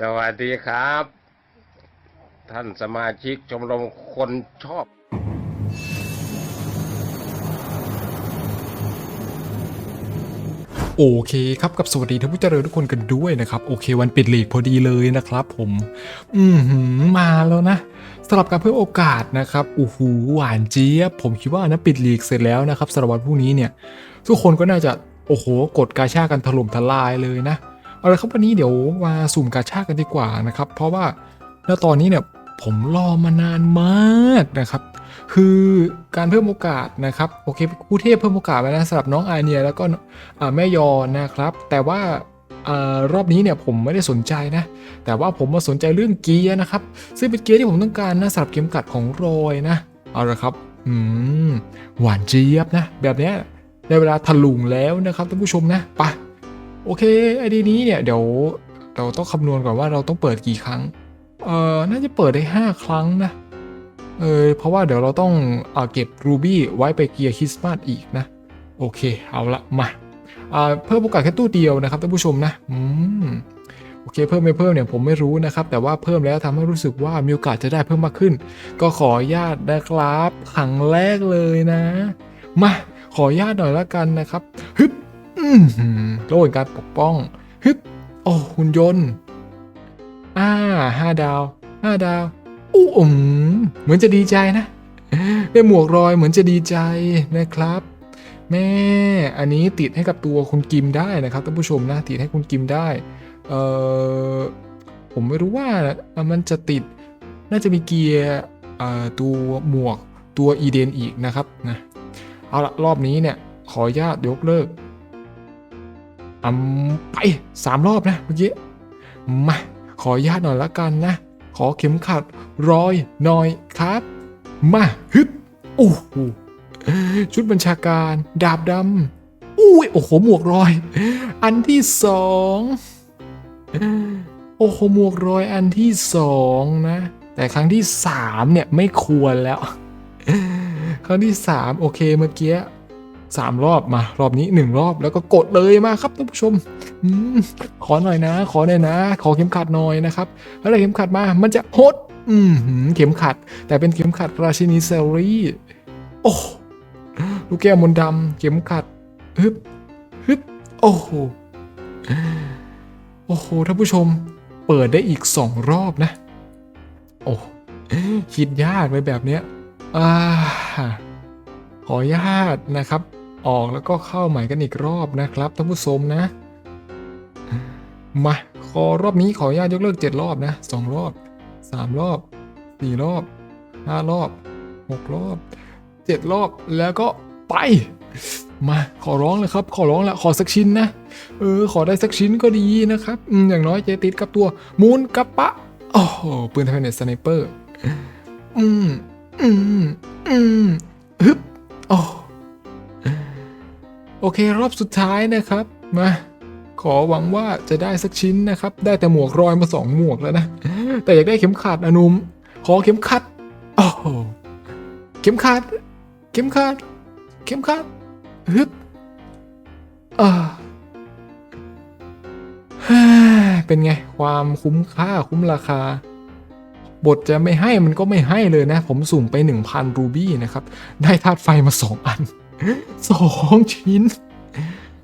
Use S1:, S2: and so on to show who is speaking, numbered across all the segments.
S1: สวัสดีครับ ท่านสมาชิกชมรมคนชอบ
S2: โอเคครับกับสวัสดีท่านผู้เจริญทุกคนกันด้วยนะครับ โอเค วันปิดหลีกพอดีเลยนะครับผม อือหือมาแล้วนะสำหรับการเพิ่มโอกาสนะครับโอ้โหหวานเจี๊ยบ ผมคิดว่านะปิดหลีกเสร็จแล้วนะครับสำหรับวันพรุ่งนี้เนี่ย ทุกคนก็น่าจะโอ้โหกดกาชากันถล่มทลายเลยนะ เอาละครับวันนี้เดี๋ยวมาสุ่มกาชากันดีกว่านะครับ เพราะว่าณตอนนี้เนี่ยผมรอมานานมากนะครับ คือการเพิ่มโอกาสนะครับโอเคผู้เทพเพิ่มโอกาสไปนะสำหรับน้องอาเนียแล้วก็แม่ยอนะครับ แต่ว่าอรอบนี้เนี่ยผมไม่ได้สนใจนะ แต่ว่าผมมาสนใจเรื่องเกียร์นะครับ ซึ่งเป็นเกียร์ที่ผมต้องการนะสำหรับเข็มกัดของโรยนะ เอาละครับอืมหวานเจี๊ยบนะ แบบนี้ยได้เวลาถลุงแล้วนะครับท่านผู้ชมนะไป โอเคไอดีนี้เนี่ยเดี๋ยวเราต้องคำนวณก่อนว่าเราต้องเปิดกี่ครั้ง เอ่อ น่าจะเปิดได้ 5 ครั้งนะ เออ เพราะว่าเดี๋ยวเราต้องเออเก็บรูบี้ไว้ไปเกียร์คริสต์มาสอีกนะ โอเค เอาละมา อ่า เพิ่มโอกาสแค่ตู้เดียวนะครับท่านผู้ชมนะ อืม โอเค เพิ่มไม่เพิ่มเนี่ยผมไม่รู้นะครับ แต่ว่าเพิ่มแล้วทำให้รู้สึกว่ามีโอกาสจะได้เพิ่มมากขึ้น ก็ขออนุญาตนะครับครั้งแรกเลยนะ มา ขออนุญาตหน่อยละกันนะครับ ฮึบ อืมระหว่งการปกป้องฮึบโอ้หุ่นยนต์อ่าห้าดาวห้าดาวอู้อืมเหมือนจะดีใจนะได้หมวกรอยเหมือนจะดีใจนะครับ แม่อันนี้ติดให้กับตัวคุณกิมได้นะครับท่านผู้ชมนะติดให้คุณกิมได้เออผมไม่รู้ว่ามันจะติดน่าจะมีเกียร์ตัวหมวกตัวอีเดนอีกนะครับนะเอาละรอบนี้เนี่ยขออนุญาตยกเลิก อืมไปสามรอบนะเมื่อกี้มาขออนุญาตหน่อยละกันนะ ขอเข็มขัดรอยหน่อยครับ มาฮึบโอ้โหชุดบัญชาการดาบดำอุ้ยโอ้โหหมวกรอย อันที่สองโอ้โหหมวกรอยอันที่สองนะ แต่ครั้งที่สามเนี่ยไม่ควรแล้ว ครั้งที่สามโอเคเมื่อกี้ สามรอบมารอบนี้หนึ่งรอบแล้วก็กดเลยมาครับท่านผู้ชมอมขอหน่อยนะ ขอหน่อยนะ ขอเข็มขัดหน่อยนะครับแล้วได้เข็มขัดมามันจะฮดอืมเข็มขัด แต่เป็นเข็มขัดราชินีเซลรี่ โอ้ลูกแก้วมนดำเข็มขัดฮึบฮึบโอ้โหโอ้โหท่านผู้ชมเปิดได้อีกสองรอบนะ โอ้คิดยากเลยแบบเนี้ยอ่าขออนุญาตนะครับ ออกแล้วก็เข้าใหม่กันอีกรอบนะครับท่านผู้ชมนะ มาขอรอบนี้ขออนุญาตยกเลิกเจ็ดรอบนะสองรอบสามรอบสี่รอบห้ารอบหกรอบเจ็ดรอบแล้วก็ไป มาขอร้องเลยครับ ขอร้องละขอสักชิ้นนะ เออ ขอได้สักชิ้นก็ดีนะครับอืมอย่างน้อยจะติดกับตัวมูนกับปะโอ้โหปืนไทเนตสไนเปอร์อืมอืมอืมฮึบโอ้ โอเค รอบสุดท้ายนะครับมาขอหวังว่าจะได้สักชิ้นนะครับ ได้แต่หมวกรอยมาสองหมวกแล้วนะ แต่อยากได้เข็มขัดอนุม ขอเข็มขัดโอ้โหเข็มขัด เข็มขัด เข็มขัดฮึบอ่าฮ่าเป็นไง ความคุ้มค่าคุ้มราคา บทจะไม่ให้มันก็ไม่ให้เลยนะ ผมสุ่มไป 1,000 รูบี้นะครับ ได้ธาตุไฟมา 2 อัน 2ชิ้น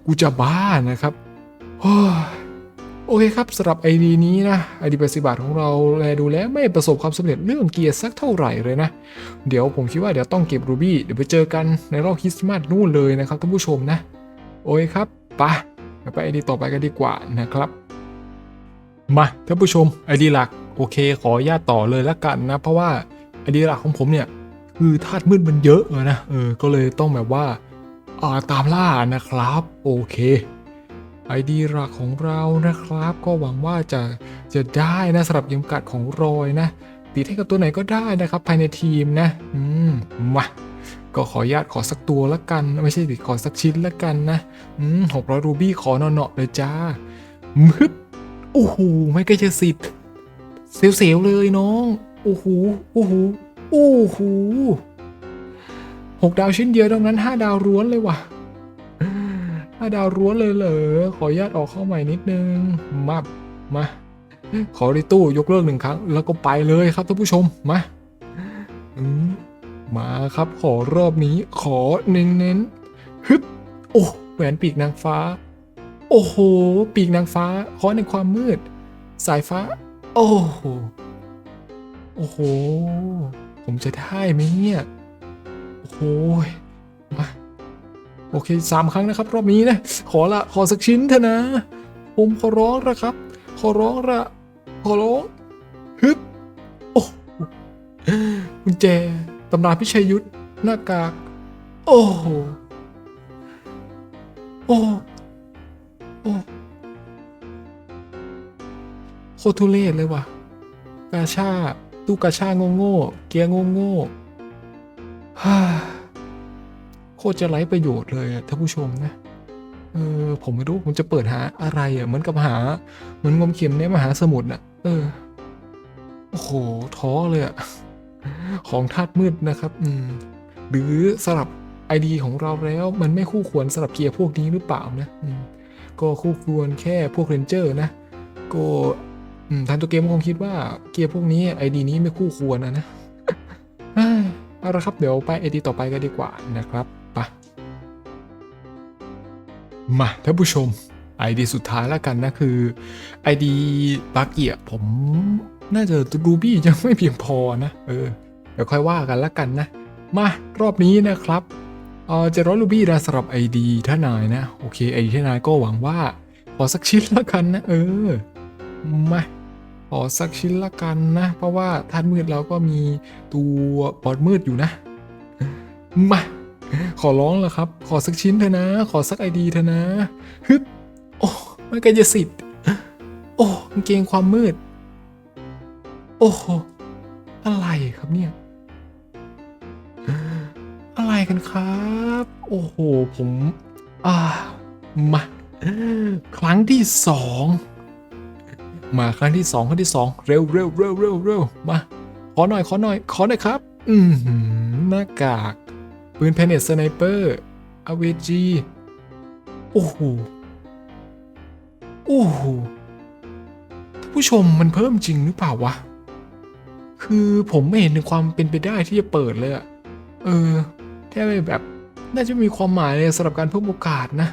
S2: กูจะบ้านะครับโอเคครับสำหรับ ID นี้นะไอดีปฏิบัติของเราแลดูแล้วไม่ประสบความสำเร็จเรื่องเกียร์สักเท่าไหร่เลยนะ เดี๋ยวผมคิดว่าเดี๋ยวต้องเก็บรูบี้เดี๋ยวไปเจอกันในรอบคริสต์มาสนู่นเลยนะครับท่านผู้ชมนะ โอเคครับไปไปไอดีต่อไปกันดีกว่านะครับ มาท่านผู้ชมไอดีหลักโอเค ขออนุญาตต่อเลยละกันนะ เพราะว่าไอดีหลักของผมเนี่ย คือธาตุมืดมันเยอะเลยนะเออก็เลยต้องแบบว่าอ่าตามล่านะครับ โอเคไอดีหลักของเรานะครับ ก็หวังว่าจะจะได้นะสำหรับเข็มกัดของรอยนะติดให้กับตัวไหนก็ได้นะครับ ภายในทีมนะ อืมมาก็ขออนุญาตขอสักตัวละกัน ไม่ใช่ดิขอสักชิ้นละกันนะอืมหกร้อยรูบี้ขอเนาะเลยจ้ามึบโอ้โหไม่ใกล้จะสิบเสียวๆเลยน้องโอ้โหโอ้โห โอ้โหหกดาวชิ้นเดียวดังนั้นห้าดาวร้วนเลยว่ะห้าดาวร้วนเลยเหรอ ขออนุญาตออกเข้าใหม่นิดนึง มามา ขอในตู้ยกเลิกหนึ่งครั้ง แล้วก็ไปเลยครับท่านผู้ชม มาอืมมาครับขอรอบนี้ขอเน้นเน้นฮึบโอ้แหวนปีกนางฟ้า โอ้โห ปีกนางฟ้าขอในความมืด สายฟ้า โอ้โหโอ้โห ผมจะได้ไหมเนี่ยโอ้โหมาโอเคสามครั้งนะครับ รอบนี้นะ ขอละขอสักชิ้นเถอะนะ ผมขอร้องนะครับ ขอร้องละขอร้องฮึบโอ้หกุญแจตำราพิชัยยุทธหน้ากากโอ้โหโอ้โอ้โคตรทุเรศเลยว่ะกาชา ตู้กาชาโง่โง่ๆเกียร์โง่โง่ๆฮ่าโคตรจะไร้ประโยชน์เลยท่านผู้ชมนะเออผมไม่รู้ผมจะเปิดหาอะไรอะเหมือนกับหา เหมือนงมเข็มในมหาสมุทรน่ะ เออโอ้โหท้อเลยอะของธาตุมืดนะครับ อืม หรือสลับไอดีของเราแล้วมันไม่คู่ควรสลับเกียร์พวกนี้หรือเปล่านะก็คู่ควรแค่พวกเรนเจอร์นะก็ ทางตัวเกมคงคิดว่าเกียร์พวกนี้ไอดีนี้ไม่คู่ควรนะนะเอาละครับเดี๋ยวไปไอดีต่อไปกันดีกว่านะครับไปมาท่านผู้ชมไอดีสุดท้ายแล้วกันนะคือไอดีบาเกียผมน่าจะรูบี้ยังไม่เพียงพอนะ เออ เดี๋ยวค่อยว่ากันละกันนะ มารอบนี้นะครับเออจะร้อยรูบี้นะสำหรับไอดีท่านายนะ โอเคไอดีท่านายก็หวังว่า ขอสักชิ้นละกันนะ เออ มา ขอสักชิ้นละกันนะ เพราะว่าท่านมืดเราก็มีตัวบอดมืดอยู่นะ มาขอร้องแล้วครับ ขอสักชิ้นเถอะนะ ขอสักไอดีเถอะนะฮึบโอ้ไม่กันจะสิทธิ์โอ้กางเกงความมืด โอ้โหอะไรครับเนี่ย อะไรกันครับ โอ้โห ผม อ่า มา ครั้งที่สอง มาครั้งที่สองครั้งที่สองเร็วเร็วเร็วเร็วเร็วมาขอหน่อยขอหน่อยขอหน่อยครับ อืมหน้ากากปืนเพนเนตสไนเปอร์อเวจีโอ้โหโอ้โหผู้ชมมันเพิ่มจริงหรือเปล่าวะ คือผมไม่เห็นถึงความเป็นไปได้ที่จะเปิดเลยอะเออแค่แบบ น่าจะมีความหมายเลยสำหรับการเพิ่มโอกาสนะ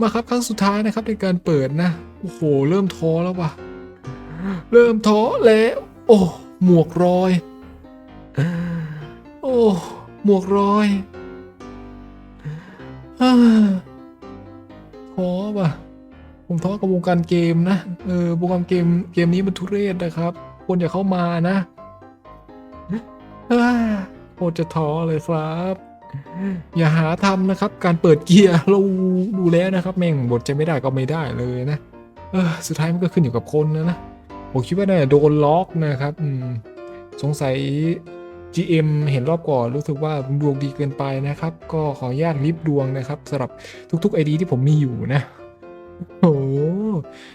S2: มาครับครั้งสุดท้ายนะครับในการเปิดนะ โอ้โห เริ่มท้อแล้วว่ะ เริ่มท้อแล้ว โอ้ หมวกรอย โอ้ หมวกรอยอท้อว่ะ ผมท้อกับวงการเกมนะ เออ วงการเกม เกมนี้มันทุเรศนะครับ ควรอย่าเข้ามานะโคตรจะท้อเลยครับ อย่าหาทำนะครับ การเปิดเกียร์เราดูแล้วนะครับ แม่งบทจะไม่ได้ก็ไม่ได้เลยนะ เออสุดท้ายมันก็ขึ้นอยู่กับคนนะนะ ผมคิดว่าน่าจะโดนล็อกนะครับอืมสงสัย GM เห็นรอบก่อนรู้สึกว่าดวงดีเกินไปนะครับ ก็ขออนุญาตลิฟดวงนะครับสำหรับทุกๆ ID ที่ผมมีอยู่นะโอ้โห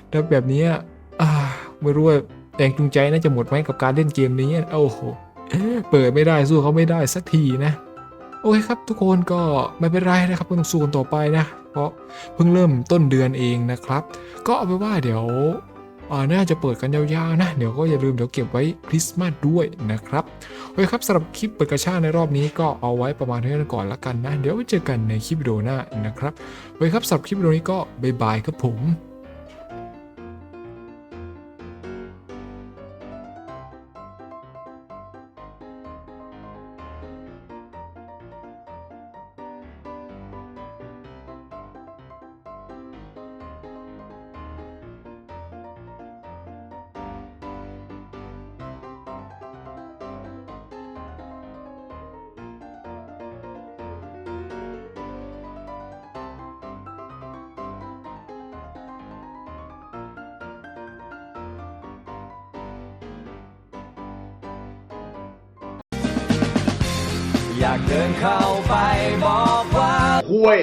S2: แล้วแบบนี้อ่าไม่รู้ว่าแรงจูงใจน่าจะหมดไหมกับการเล่นเกมนี้โอ้โหเปิดไม่ได้สู้เขาไม่ได้สักทีนะ โอเคครับทุกคนก็ไม่เป็นไรนะครับต้องสู้กันต่อไปนะ เพราะเพิ่งเริ่มต้นเดือนเองนะครับ ก็เอาไปว่าเดี๋ยวน่าจะเปิดกันยาวๆนะ เดี๋ยวก็อย่าลืมเดี๋ยวเก็บไว้คริสต์มาสด้วยนะครับโอเคครับสำหรับคลิปเปิดกระชาในรอบนี้ก็เอาไว้ประมาณเท่านี้ก่อนละกันนะ เดี๋ยวไว้เจอกันในคลิปวิดีโอหน้านะครับโอเคครับสำหรับคลิปวิดีโอนี้ก็บ๊ายบายครับผมา
S3: กเดินเข้าไปบอกว่า
S4: คุย